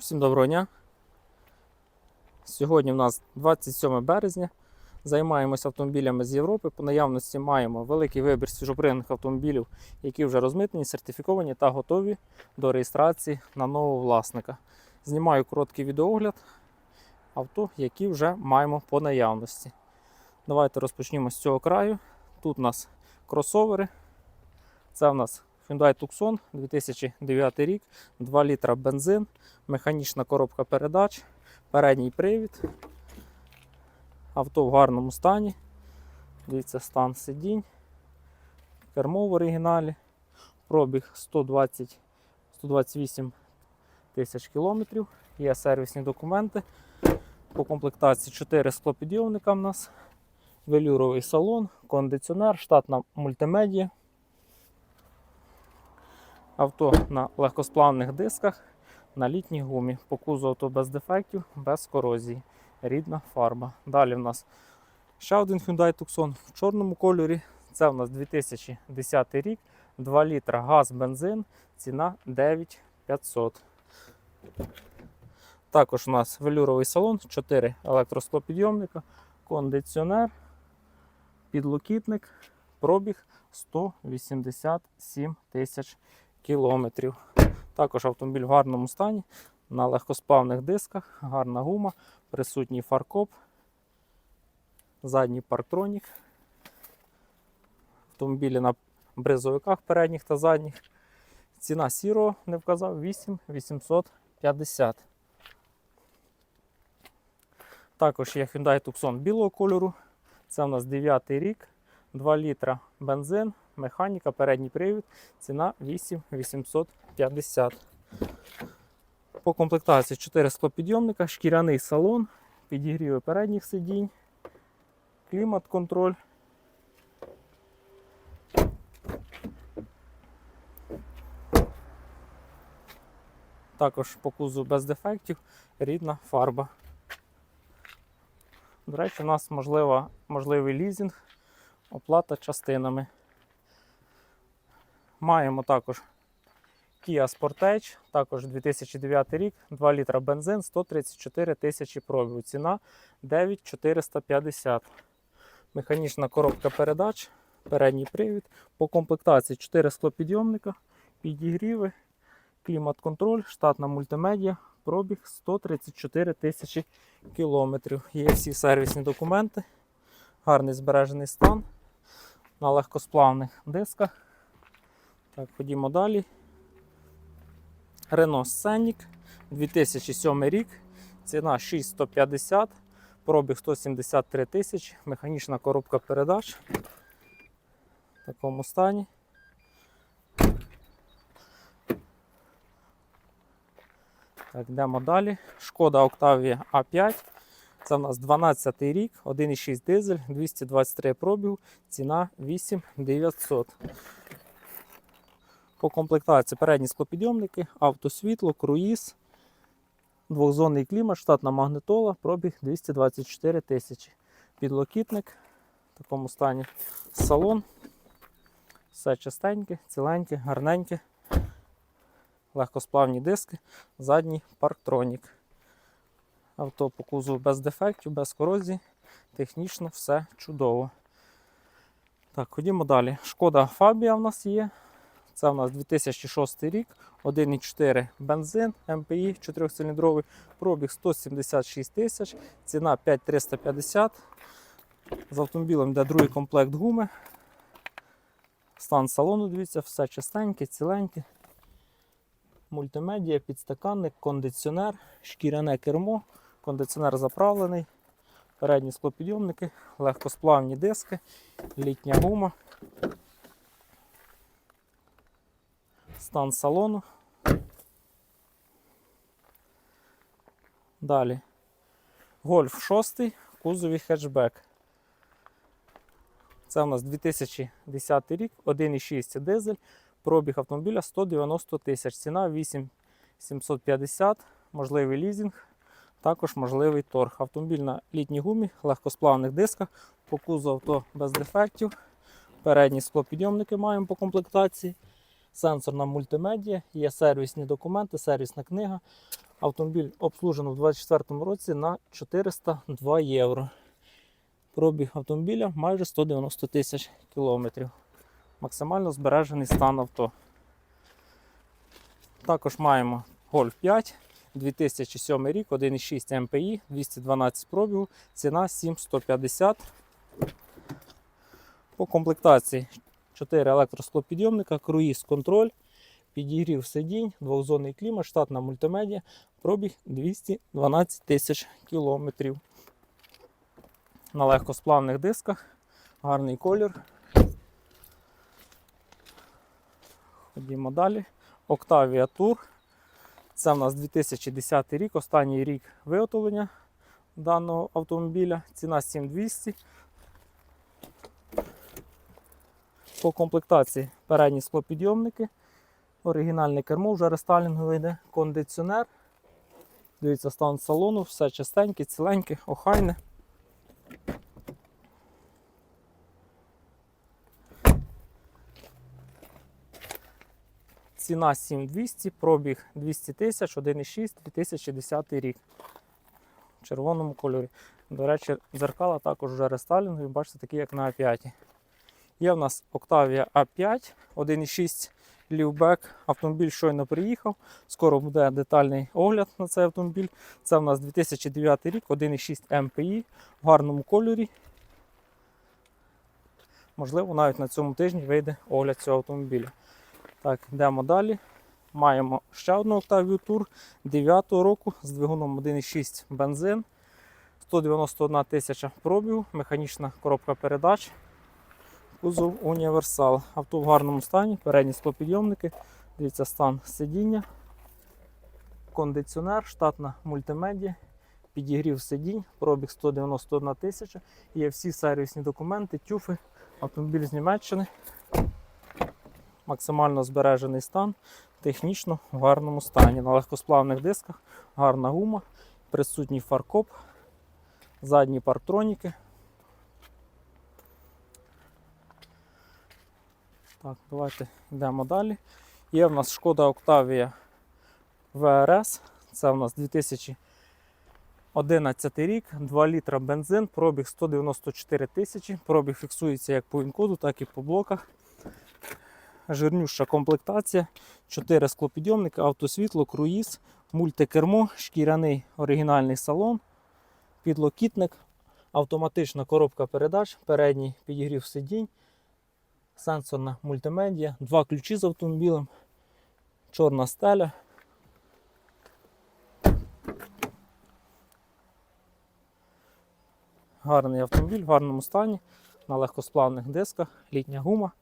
Всім доброго дня. Сьогодні в нас 27 березня. Займаємося автомобілями з Європи. По наявності маємо великий вибір свіжопринених автомобілів, які вже розмитнені, сертифіковані та готові до реєстрації на нового власника. Знімаю короткий відеогляд авто, які вже маємо по наявності. Давайте розпочнемо з цього краю. Тут у нас кросовери. Це в нас Hyundai Tucson 2009 рік, 2 літра бензин, механічна коробка передач, передній привід. Авто в гарному стані. Дивіться, стан сидінь. Кермо в оригіналі. Пробіг 120, 128 тисяч кілометрів. Є сервісні документи. По комплектації 4 склопідйомника в нас. Велюровий салон, кондиціонер, штатна мультимедія. Авто на легкосплавних дисках, на літній гумі. По кузову авто без дефектів, без корозії. Рідна фарба. Далі в нас ще один Hyundai Tucson в чорному кольорі. Це в нас 2010 рік, 2 літра газ, бензин, ціна 9500. Також у нас велюровий салон, 4 електросклопідйомника, кондиціонер, підлокітник, пробіг 187 тисяч кілометрів. Також автомобіль в гарному стані, на легкосплавних дисках, гарна гума, присутній фаркоп, задній парктронік. Автомобілі на бризовиках передніх та задніх. Ціна сірого не вказав 8850. Також є Hyundai Tucson білого кольору. Це у нас 9 рік, 2 літра бензин, механіка, передній привід, ціна 8850. По комплектації 4 склопідйомника, шкіряний салон, підігріви передніх сидінь, клімат-контроль. Також по кузу без дефектів, рідна фарба. До речі, у нас можлива, можливий лізинг, оплата частинами. Маємо також Kia Sportage, також 2009 рік, 2 літра бензин, 134 тисячі пробігу. Ціна 9450. Механічна коробка передач, передній привід. По комплектації 4 склопідйомника, підігріви, клімат-контроль, штатна мультимедіа, пробіг 134 тисячі кілометрів. Є всі сервісні документи, гарний збережений стан на легкосплавних дисках. Так, ходімо далі. Renault Scenic 2007 рік. Ціна 6150, пробіг 173 тисячі, механічна коробка передач в такому стані. Так, йдемо далі. Шкода Octavia A5. Це у нас 12 рік, 1,6 дизель, 223 пробігу, ціна 8900. По комплектації передні склопідйомники, автосвітло, круїз, двохзонний клімат, штатна магнитола, пробіг 224 тисячі. Підлокітник в такому стані салон. Все чистеньке, ціленьке, гарненьке. Легкосплавні диски, задній парктронік. Авто по кузову без дефектів, без корозії. Технічно все чудово. Так, ходімо далі. Шкода Фабія в нас є. Це у нас 2006 рік, 1,4 бензин МПІ 4-циліндровий, пробіг 176 тисяч, ціна 5350. З автомобілем йде другий комплект гуми. Стан салону, дивіться, все чистеньке, ціленьке. Мультимедія, підстаканник, кондиціонер, шкіряне кермо, кондиціонер заправлений, передні склопідйомники, легкосплавні диски, літня гума. Стан салону. Далі. Гольф 6, кузові хетчбек. Це у нас 2010 рік, 1,6 дизель, пробіг автомобіля 190 тисяч, ціна 8750, можливий лізинг, також можливий торг. Автомобіль на літній гумі, легкосплавних дисках, по кузову авто без дефектів. Передні склопідйомники маємо по комплектації. Сенсорна мультимедія, є сервісні документи, сервісна книга. Автомобіль обслужено в 2024 році на 402 євро. Пробіг автомобіля майже 190 тисяч кілометрів. Максимально збережений стан авто. Також маємо Golf 5, 2007 рік, 1,6 МПІ, 212 пробігу, ціна 7150. По комплектації 4 електросклопідйомника, круїз контроль, підігрів сидінь, двохзонний клімат, штатна мультимедіа, пробіг 212 тисяч кілометрів. На легкосплавних дисках, гарний колір. Ходімо далі. Octavia Tour. Це в нас 2010 рік, останній рік виготовлення даного автомобіля. Ціна 7200. По комплектації передні склопідйомники. Оригінальне кермо, вже рестайлінгове йде, кондиціонер. Дивіться, стан салону, все чистеньке, ціленьке, охайне. Ціна 7200, пробіг 200 тисяч, 1,6, 2010 рік. В червоному кольорі. До речі, дзеркала також вже рестайлінгові, бачите, такі як на А5. Є в нас Octavia A5, 1,6 лівбек. Автомобіль щойно приїхав. Скоро буде детальний огляд на цей автомобіль. Це в нас 2009 рік, 1,6 МПІ в гарному кольорі. Можливо, навіть на цьому тижні вийде огляд цього автомобіля. Так, йдемо далі. Маємо ще одну Octavia Tour 9 року з двигуном 1,6 бензин. 191 тисяча пробігу, механічна коробка передач. Кузов універсал. Авто в гарному стані, передні склопідйомники. Дивіться, стан сидіння, кондиціонер, штатна мультимедіа, підігрів сидінь, пробіг 191 тисяча. Є всі сервісні документи, тюфи, автомобіль з Німеччини. Максимально збережений стан, технічно в гарному стані. На легкосплавних дисках, гарна гума, присутній фаркоп, задні парктроніки. Так, давайте йдемо далі. Є в нас шкода Octavia VRS. Це в нас 2011 рік, 2 літра бензин, пробіг 194 тисячі. Пробіг фіксується як по інкоду, так і по блоках. Жирнюща комплектація, 4 склопідйомники, автосвітло, круїз, мультикермо, шкіряний оригінальний салон, підлокітник, автоматична коробка передач, передній підігрів сидінь, сенсорна мультимедіа, два ключі з автомобілем, чорна стеля. Гарний автомобіль в гарному стані, на легкосплавних дисках, літня гума,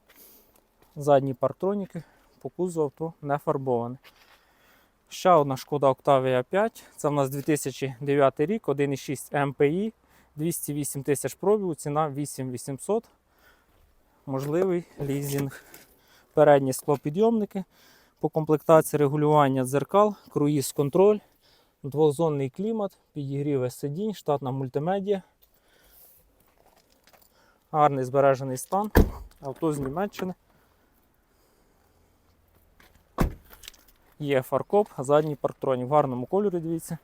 задні парктроніки, по кузову авто не фарбоване. Ще одна шкода Octavia 5. Це в нас 2009 рік, 1,6 МПІ, 208 тисяч пробігу, ціна 8800 можливий лізінг. Передні склопідйомники. По комплектації регулювання дзеркал, круїз контроль, двозонний клімат, підігріве сидінь, штатна мультимедіа. Гарний збережений стан. Авто з Німеччини. Є фаркоп, задній парктронік. В гарному кольорі, дивіться.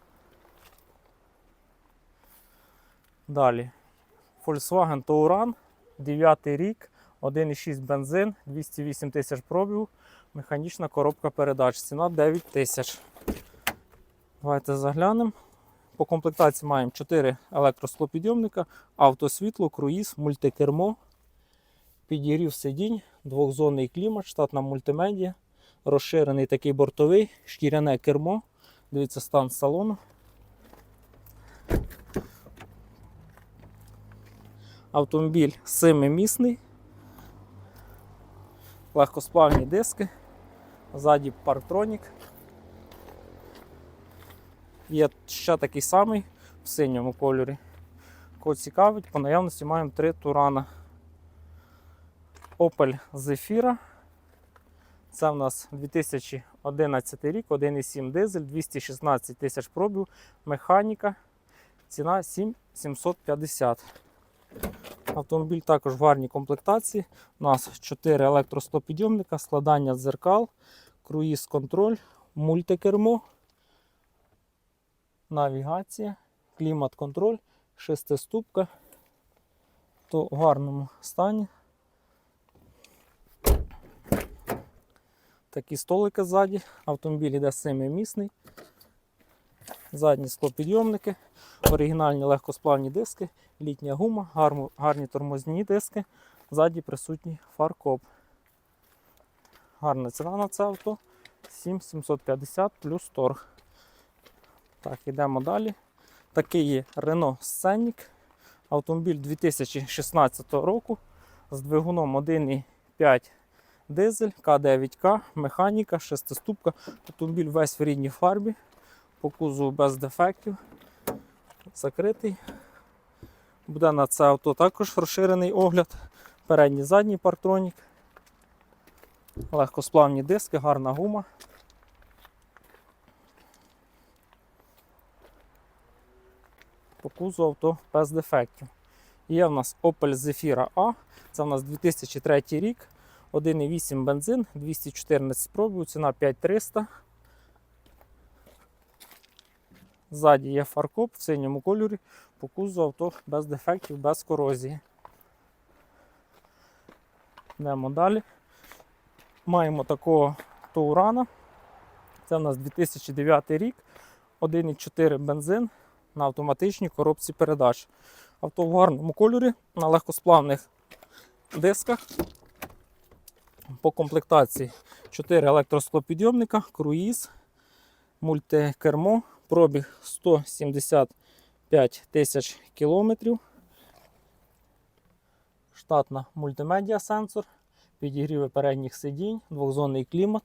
Далі. Volkswagen Touran, 9 рік, 1,6 бензин, 208 тисяч пробігу, механічна коробка передач. Ціна 9 тисяч. Давайте заглянемо. По комплектації маємо 4 електросклопідйомника, автосвітло, круїз, мультикермо, підігрів сидінь, двохзонний клімат, штатна мультимедіа, розширений такий бортовий, шкіряне кермо. Дивіться стан салону. Автомобіль семимісний, легкосплавні диски, ззаді парктронік. Є ще такий самий в синьому кольорі. Кого цікавить, по наявності маємо три турана. Opel Zafira. Це в нас 2011 рік, 1,7 дизель, 216 тисяч пробів, механіка. Ціна 7750. Автомобіль також в гарній комплектації. У нас 4 електростопідйомника, складання дзеркал, круїз контроль, мультикермо. навігація, клімат-контроль, шестиступка. То в гарному стані. Такі столики ззаді. Автомобіль іде семимісний. Задні склопідйомники, оригінальні легкосплавні диски, літня гума, гарні тормозні диски. Ззаді присутній фаркоп. Гарна ціна на це авто. 7750 плюс торг. Так, йдемо далі. Такий є Renault Scenic. Автомобіль 2016 року з двигуном 1,5 дизель, К9К, механіка, шестиступка. Автомобіль весь в рідній фарбі, по кузову без дефектів. Закритий. Буде на це авто також розширений огляд. Передній задній парктронік. Легкосплавні диски, гарна гума. По кузову авто без дефектів. Є в нас Opel Zafira A. Це в нас 2003 рік. 1,8 бензин, 214 пробів, ціна 5300. Ззаді є фаркоп в синьому кольорі. По кузову авто без дефектів, без корозії. Йдемо далі. Маємо такого Тоурана. Це у нас 2009 рік, 1,4 бензин на автоматичній коробці передач. Авто в гарному кольорі на легкосплавних дисках. По комплектації 4 електросклопідйомника, круїз, мультикермо, пробіг 175 тисяч кілометрів. Штатна мультимедіа сенсор, підігріви передніх сидінь, двохзонний клімат.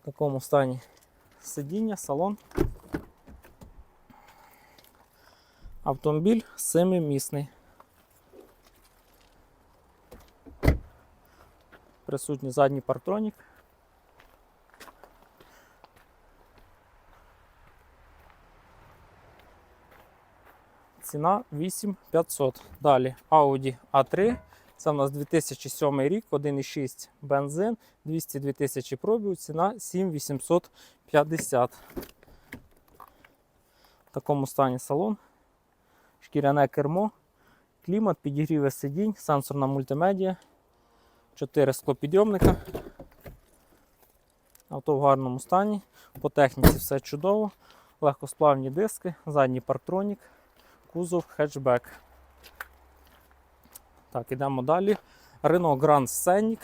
В такому стані сидіння, салон. Автомобіль семимісний. Присутній задній парктронік. Ціна 8500. Далі Audi A3. Це у нас 2007 рік, 1,6 бензин, 202 тисячі пробів, ціна 7850. В такому стані салон. Шкіряне кермо, клімат, підігріви сидінь, сенсорна мультимедіа, 4 склопідйомника. Авто в гарному стані. По техніці все чудово. Легкосплавні диски, задній парктронік, кузов, хетчбек. Так, ідемо далі. Renault Grand Scenic.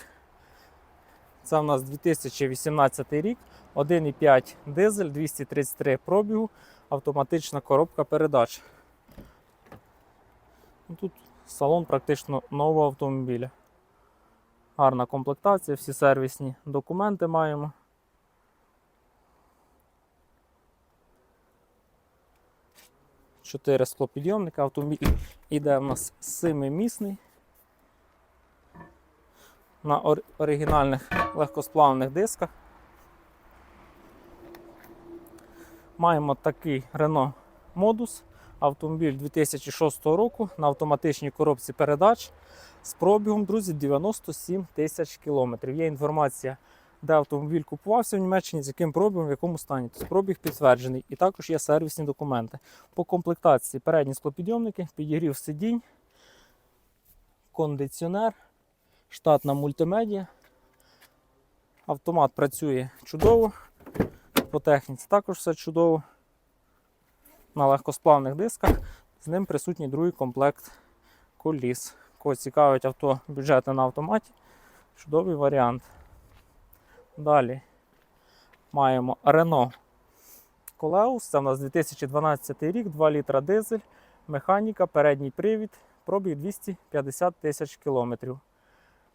Це у нас 2018 рік, 1,5 дизель, 233 пробігу, автоматична коробка передач. Ну, Тут салон практично нового автомобіля. Гарна комплектація, всі сервісні документи маємо. Чотири склопідйомника, автомобіль іде у нас семимісний. На ор- оригінальних легкосплавних дисках. Маємо такий Renault Modus. Автомобіль 2006 року на автоматичній коробці передач з пробігом, друзі, 97 тисяч кілометрів. Є інформація, де автомобіль купувався в Німеччині, з яким пробігом, в якому стані. Тобто пробіг підтверджений. І також є сервісні документи. По комплектації передні склопідйомники, підігрів сидінь, кондиціонер, штатна мультимедіа. Автомат працює чудово. По техніці також все чудово. На легкосплавних дисках. З ним присутній другий комплект коліс. Кого цікавить авто бюджетне на автоматі. Чудовий варіант. Далі маємо Renault Coleus. Це у нас 2012 рік, 2 літра дизель, механіка, передній привід, пробіг 250 тисяч кілометрів.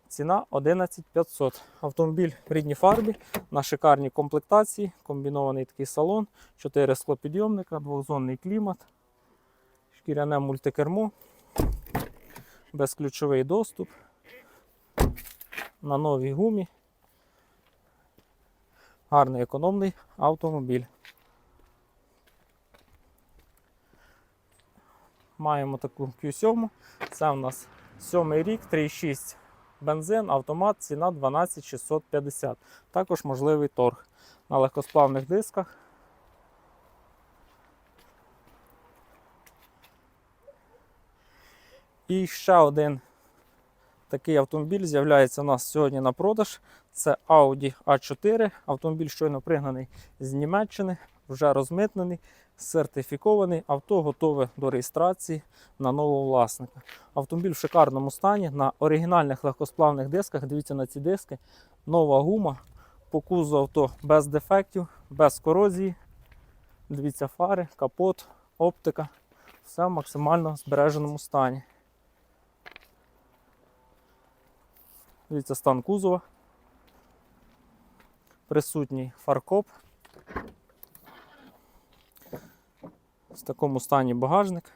Ціна 11500. Автомобіль в рідній фарбі на шикарній комплектації, комбінований такий салон, 4 склопідйомника, двохзонний клімат, шкіряне мультикермо, безключовий доступ на новій гумі гарний економний автомобіль. Маємо таку Q7. Це у нас 7 рік, 3,6 бензин, автомат, ціна 12650. Також можливий торг на легкосплавних дисках. І ще один такий автомобіль з'являється у нас сьогодні на продаж. Це Audi A4. Автомобіль щойно пригнаний з Німеччини, вже розмитнений, сертифікований. Авто готове до реєстрації на нового власника. Автомобіль в шикарному стані на оригінальних легкосплавних дисках. Дивіться на ці диски. Нова гума. По кузу авто без дефектів, без корозії. Дивіться фари, капот, оптика. Все в максимально збереженому стані. Дивіться стан кузова. Присутній фаркоп. В такому стані багажник.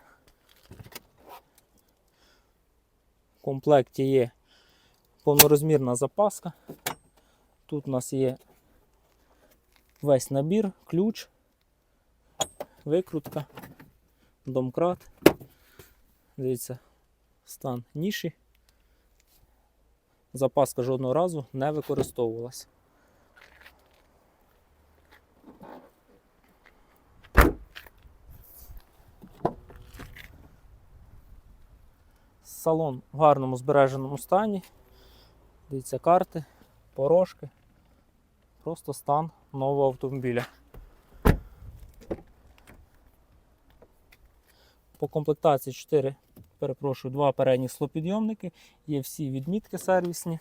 В комплекті є повнорозмірна запаска. Тут у нас є весь набір, ключ, викрутка, домкрат. Дивіться, стан ніші. Запаска жодного разу не використовувалась. Салон в гарному збереженому стані. Дивіться карти, порошки. Просто стан нового автомобіля. По комплектації 4, перепрошую, два передні склопідйомники. Є всі відмітки сервісні.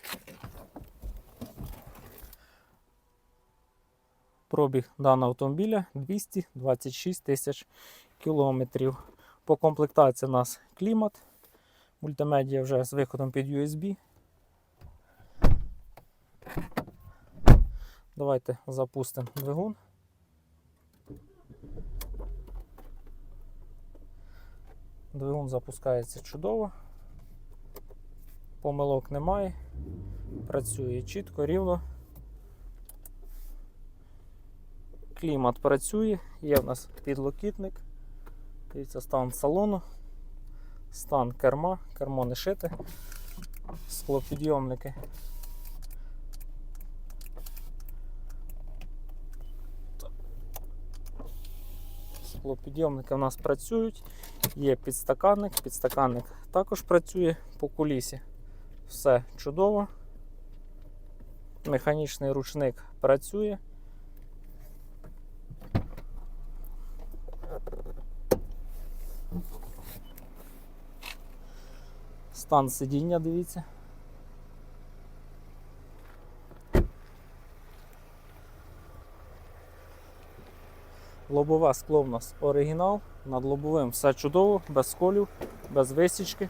Пробіг даного автомобіля 226 тисяч кілометрів. По комплектації у нас клімат. Мультимедіа вже з виходом під USB. Давайте запустимо двигун. Двигун запускається чудово. Помилок немає. Працює чітко, рівно. Клімат працює, є в нас підлокітник. Дивіться стан салону, стан керма, кермо не шите, склопідйомники. Склопідйомники у нас працюють, є підстаканник, підстаканник також працює по кулісі. Все чудово. Механічний ручник працює. Стан сидіння, дивіться. Лобове скло в нас оригінал. Над лобовим все чудово, без сколів, без висічки.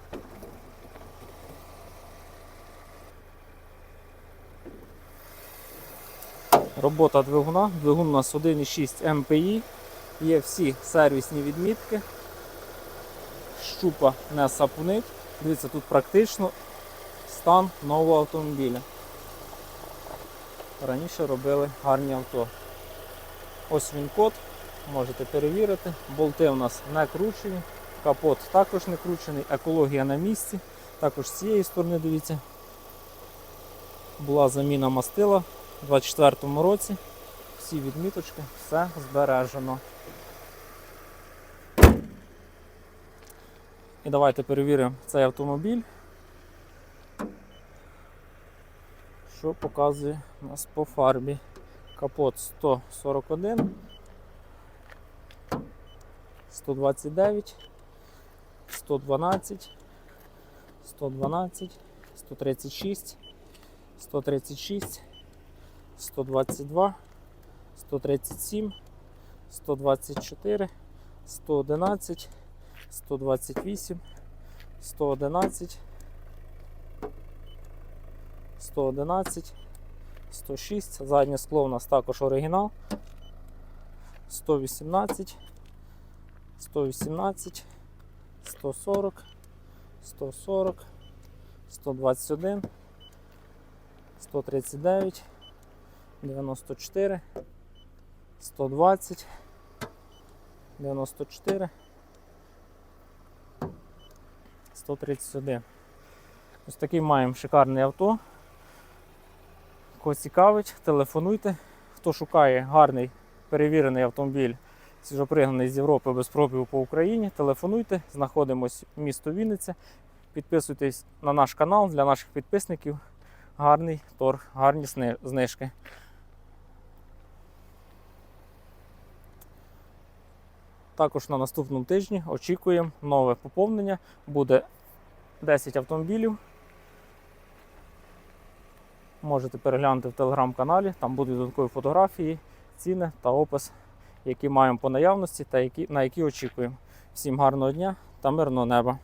Робота двигуна. Двигун у нас 1,6 МПІ. Є всі сервісні відмітки. Щупа не сапунить. Дивіться, тут практично стан нового автомобіля. Раніше робили гарні авто. Ось він код, можете перевірити. Болти у нас не кручені, капот також не кручений, екологія на місці. Також з цієї сторони, дивіться, була заміна мастила у 24-му році. Всі відміточки, все збережено. І давайте перевіримо цей автомобіль. Що показує у нас по фарбі. Капот 141, 129, 112, 112, 136, 136, 122, 137, 124, 111, 128, 111, 111, 106, заднє скло у нас також оригінал. 118, 118, 140, 140, 121, 139, 94, 120, 94, 131. Ось такий маємо шикарне авто. Кого цікавить, телефонуйте. Хто шукає гарний перевірений автомобіль, свіжопригнаний з Європи без пробігу по Україні, телефонуйте, знаходимось в місто Вінниця. Підписуйтесь на наш канал для наших підписників. Гарний торг, гарні знижки. Також на наступному тижні очікуємо нове поповнення. Буде 10 автомобілів. Можете переглянути в телеграм-каналі, там будуть додаткові фотографії, ціни та опис, які маємо по наявності та які, на які очікуємо. Всім гарного дня та мирного неба!